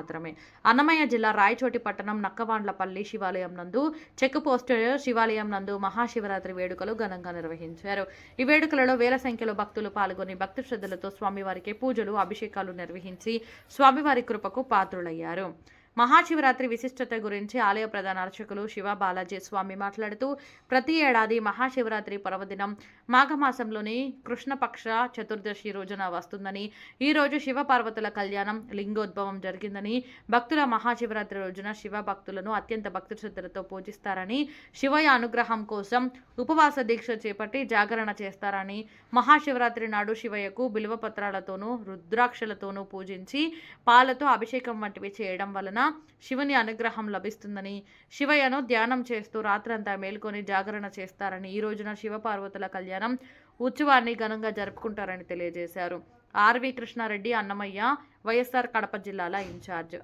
మాత్రమే. అన్నమయ్య జిల్లా రాయచోటి పట్టణం నక్కవాండ్లపల్లి శివాలయం నందు చెక్ పోస్ట్ శివాలయం నందు మహాశివరాత్రి వేడుకలు ఘనంగా నిర్వహించారు. ఈ వేడుకలలో వేల సంఖ్యలో భక్తులు పాల్గొని భక్తి శ్రద్ధలతో స్వామివారికి పూజలు అభిషేకాలు నిర్వహించి స్వామివారి కృపకు పాత్రులయ్యారు. మహాశివరాత్రి విశిష్టత గురించి ఆలయ ప్రధాన అర్చకులు శివ బాలాజీ స్వామి మాట్లాడుతూ ప్రతి ఏడాది మహాశివరాత్రి పర్వదినం మాఘమాసంలోని కృష్ణపక్ష చతుర్దశి రోజున వస్తుందని ఈ రోజు శివ పార్వతుల కళ్యాణం లింగోద్భవం జరిగిందని భక్తుల మహాశివరాత్రి రోజున శివ భక్తులను అత్యంత భక్తి శ్రద్ధలతో పూజిస్తారని శివయ అనుగ్రహం కోసం ఉపవాస దీక్ష చేపట్టి జాగరణ చేస్తారని మహాశివరాత్రి నాడు శివయ్యకు బిల్వ పత్రాలతోనూ రుద్రాక్షలతోనూ పూజించి పాలతో అభిషేకం వంటివి చేయడం వలన శివుని అనుగ్రహం లభిస్తుందని శివయ్యను ధ్యానం చేస్తూ రాత్రంతా మేల్కొని జాగరణ చేస్తారని ఈ రోజున శివపార్వతుల కళ్యాణం ఉత్సవాన్ని ఘనంగా జరుపుకుంటారని తెలియజేశారు. R V Krishnareddy Annamayya YSR Kadapa జిల్లాల ఇన్ఛార్జ్.